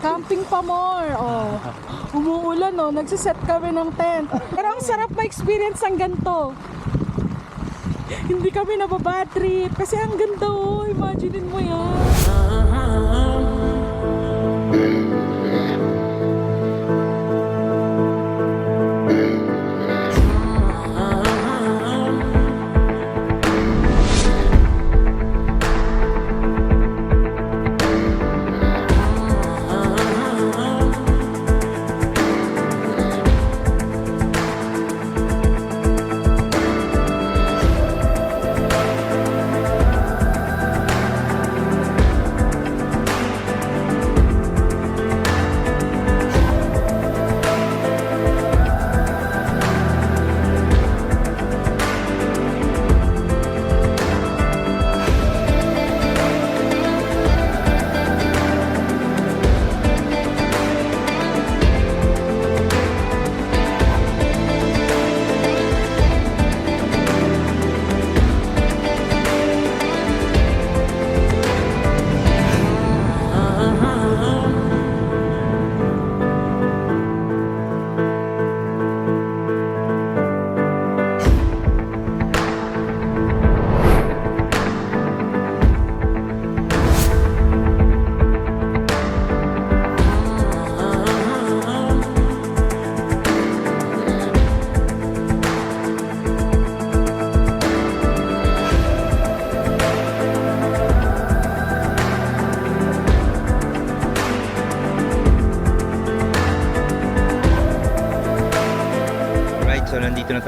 Camping pa more. Oh. Umuulan oh, nagsiset kami ng tent. Pero ang sarap ma-experience ang ganito. Hindi kami nababad trip kasi ang ganda oh. Imaginein mo yan.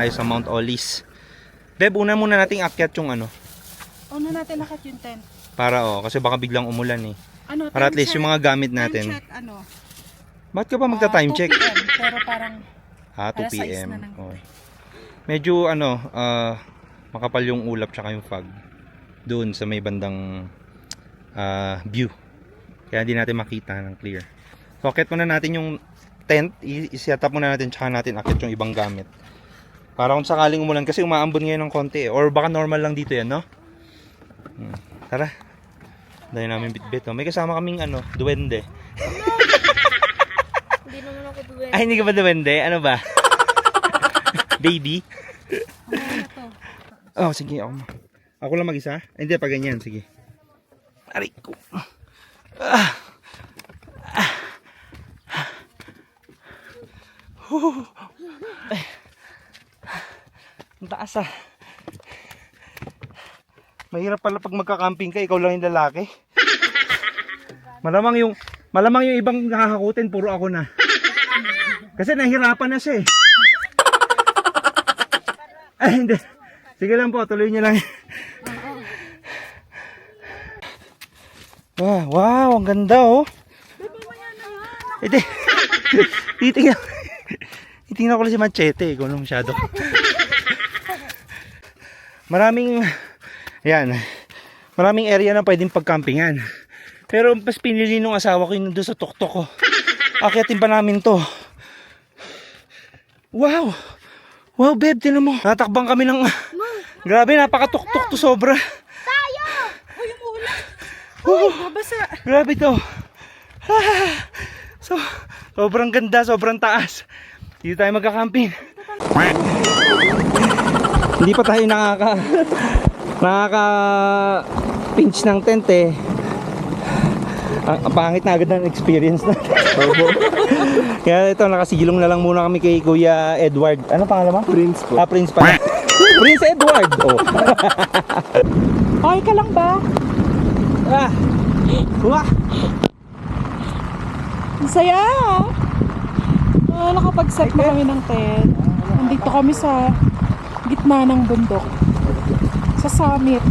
Tayo sa Mount Olis. Beb, una muna nating akyat yung ano. Ano natin nakat yung tent? Para oh, kasi baka biglang umulan eh. Ano, Para at time least yung check- mga gamit time natin. check, ano? Bakit ka magta-time Ah, 2 check? PM, pero parang Ah, 2 Alas 6 p.m. na ng Okay. Medyo ano, ah, makapal yung ulap tsaka yung fog. Doon sa may bandang ah, view. Kaya hindi natin makita ng clear. So, akit muna natin yung tent. I-set up muna natin tsaka natin akit yung ibang gamit. Para kung sakaling umulan kasi umaambon ngayon ng konti eh. Or baka normal lang dito yan, no? Hmm. Tara. Dahil namin bitbit. Oh. May kasama kaming ano, duwende. Hindi naman ako duwende. Ay, hindi ka ba duwende? Ano ba? Baby? Oh, sige. Ako, ako lang mag-isa? Ay, hindi, pa ganyan. Sige. Aray ko. Ah. Ah. Huh. Ang taas ah. Mahirap pala pag magka-camping ka, ikaw lang yung lalaki. Malamang yung malamang yung ibang nakahakutin puro ako na. Kasi nahirapan na siya eh. Ay, hindi. Sige lang po, tuloy niyo lang. Wow, wow, ang ganda oh. Hindi. Titingnan. Titingnan ko lang si Machete, ikaw na masyado. Maraming, yan, maraming area na pwedeng pagkampingan. Pero mas pinili nung asawa ko yung doon sa tuktok ko. Akitin pa namin to. Wow! Wow, babe, tinan mo. Natakbang kami ng... Grabe, napakatuktok to sobra. Uy, umuulan. Oh, Mabasa. grabe to. So, sobrang ganda, sobrang taas. Dito tayo magkakamping. Hindi pa tayo nakaka... nakaka... pinch ng tent eh. Ang, ang pangit na agad ng experience na. Kaya ito, nakasigilong na lang muna kami kay Kuya Edward. Ano pangalan mo? Prince po. Ah, Prince pa. Prince Edward. Oh. Okay ka lang ba? Ah. Wah. Ang saya ah. Ah, nakapag-set na kami ng tent. Nandito kami sa gitna ng bundok. Sa summit.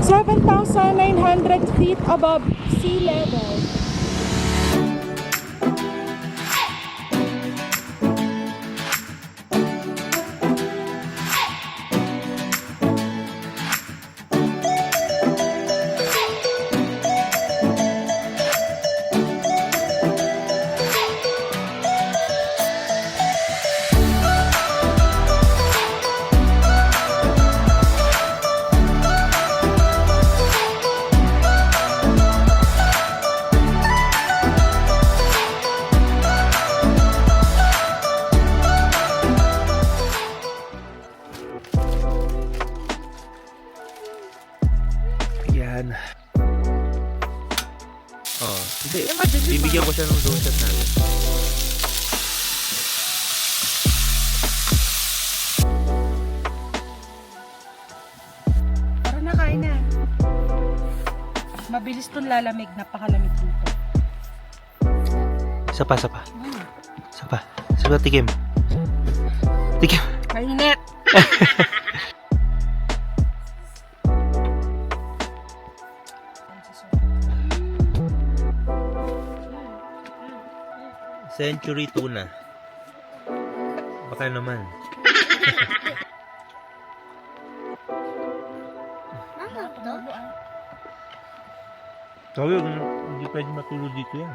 7,900 feet above sea level. Hindi, bibigyan ko siya ng drone shot natin. Tara na, kain na. Mabilis tong lalamig. Napakalamig dito. Isa pa, isa pa. Isa pa. Isa pa, tikim. Tikim. Mainit. Century tuna. Baka naman. Ano? Sabi, hindi pwede matulog dito yan.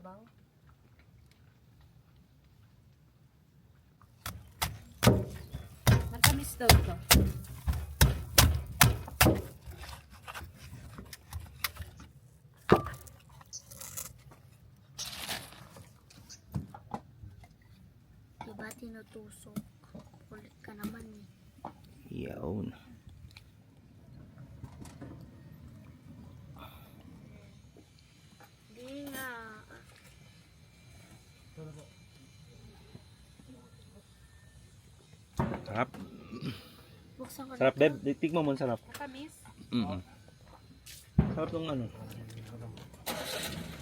Kasabaw? Matamis daw to. Diba tinutusok? Kulit ka naman eh. Yawn. Di nga. Sarap. Buksan ko Sarap. Beb. Tignan mo, sarap. Matamis? Mm Sarap ng ano.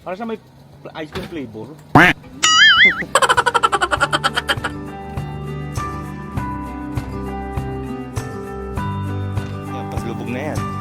Para sa may ice cream flavor. paglubog na yan.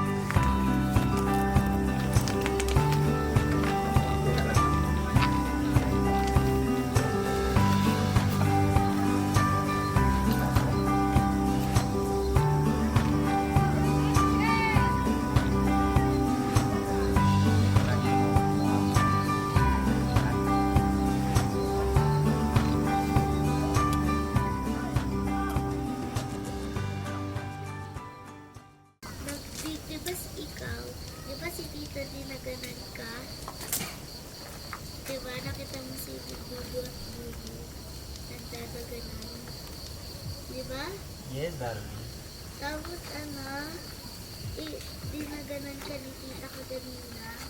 Di, ba si ikaw? Di ba si tita din na ganun ka? Di ba nakita mo si Bubu at Bubu? Nagdadaganan. Di ba? Yes, darling. Tapos ano, eh, dinaganan ka ni tita ko kanina.